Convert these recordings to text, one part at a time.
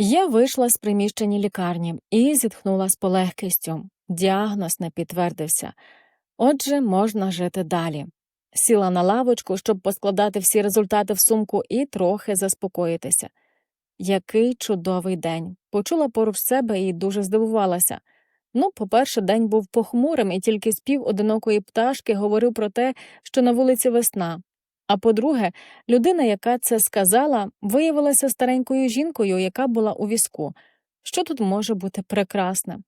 Я вийшла з приміщення лікарні і зітхнула з полегкістю. Діагноз не підтвердився. Отже, можна жити далі. Сіла на лавочку, щоб поскладати всі результати в сумку і трохи заспокоїтися. Який чудовий день. Почула поруч себе і дуже здивувалася. Ну, по-перше, день був похмурим, і тільки спів одинокої пташки говорив про те, що на вулиці весна. А по-друге, людина, яка це сказала, виявилася старенькою жінкою, яка була у візку. Що тут може бути прекрасне?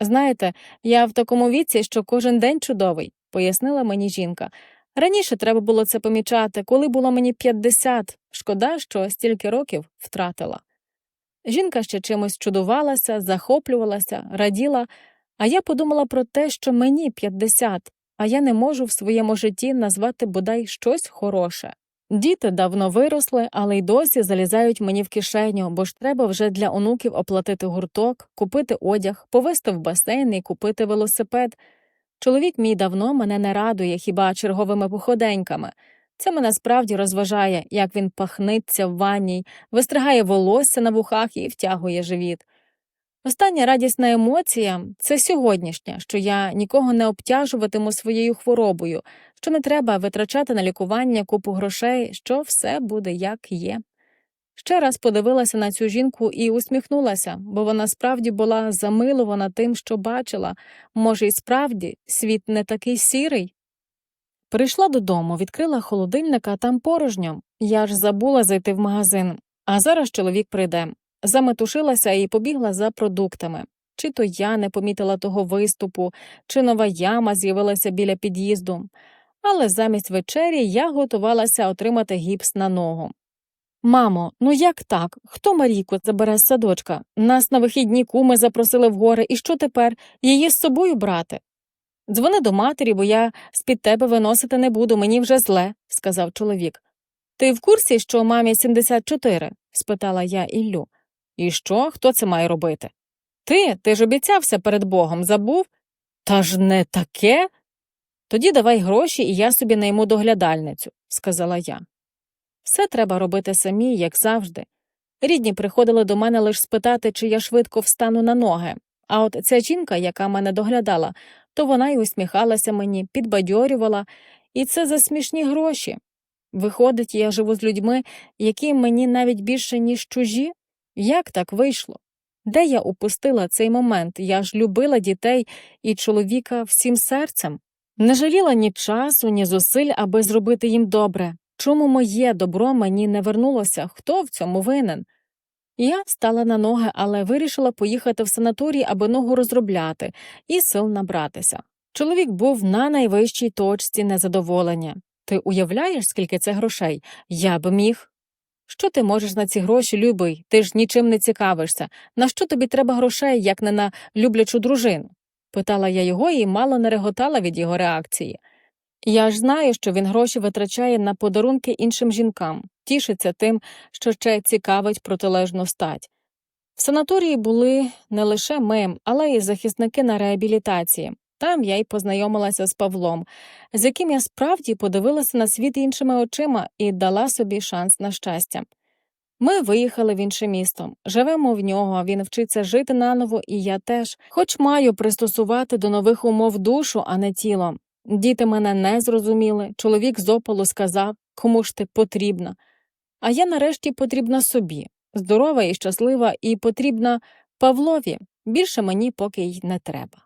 Знаєте, я в такому віці, що кожен день чудовий, пояснила мені жінка. Раніше треба було це помічати, коли було мені 50. Шкода, що стільки років втратила. Жінка ще чимось чудувалася, захоплювалася, раділа, а я подумала про те, що мені 50, а я не можу в своєму житті назвати бодай щось хороше. Діти давно виросли, але й досі залізають мені в кишеню, бо ж треба вже для онуків оплатити гурток, купити одяг, повезти в басейн і купити велосипед. Чоловік мій давно мене не радує хіба черговими походеньками. Це мене справді розважає, як він пахниться в ванній, вистригає волосся на вухах і втягує живіт. Остання радісна емоція це сьогоднішня, що я нікого не обтяжуватиму своєю хворобою, що не треба витрачати на лікування купу грошей, що все буде як є. Ще раз подивилася на цю жінку і усміхнулася, бо вона справді була замилована тим, що бачила. Може, і справді світ не такий сірий. Прийшла додому, відкрила холодильника, там порожньо. Я ж забула зайти в магазин, а зараз чоловік прийде. Заметушилася і побігла за продуктами. Чи то я не помітила того виступу, чи нова яма з'явилася біля під'їзду. Але замість вечері я готувалася отримати гіпс на ногу. Мамо, ну як так? Хто Марійку забере з садочка? Нас на вихідні куми запросили в гори, і що тепер? Її з собою брати? Дзвони до матері, бо я з-під тебе виносити не буду, мені вже зле, сказав чоловік. Ти в курсі, що мамі 74? спитала я Іллю. І що? Хто це має робити? Ти, ти ж обіцявся перед Богом, забув? Та ж не таке. Тоді давай гроші, і я собі найму доглядальницю, сказала я. Все треба робити самі, як завжди. Рідні приходили до мене лише спитати, чи я швидко встану на ноги. А от ця жінка, яка мене доглядала, то вона й усміхалася мені, підбадьорювала, і це за смішні гроші. Виходить, я живу з людьми, які мені навіть більше, ніж чужі. Як так вийшло? Де я упустила цей момент? Я ж любила дітей і чоловіка всім серцем. Не жаліла ні часу, ні зусиль, аби зробити їм добре. Чому моє добро мені не вернулося? Хто в цьому винен? Я стала на ноги, але вирішила поїхати в санаторій, аби ногу розробляти і сил набратися. Чоловік був на найвищій точці незадоволення. Ти уявляєш, скільки це грошей? Я б міг. Що ти можеш на ці гроші, любий? Ти ж нічим не цікавишся. На що тобі треба грошей, як не на люблячу дружину? питала я його і мало не реготала від його реакції. Я ж знаю, що він гроші витрачає на подарунки іншим жінкам, тішиться тим, що ще цікавить протилежну стать. В санаторії були не лише ми, але й захисники на реабілітації. Там я й познайомилася з Павлом, з яким я справді подивилася на світ іншими очима і дала собі шанс на щастя. Ми виїхали в інше місто, живемо в нього, він вчиться жити наново, і я теж, хоч маю пристосувати до нових умов душу, а не тіло. Діти мене не зрозуміли, чоловік з опалу сказав, кому ж ти потрібна. А я нарешті потрібна собі, здорова і щаслива, і потрібна Павлові. Більше мені поки й не треба.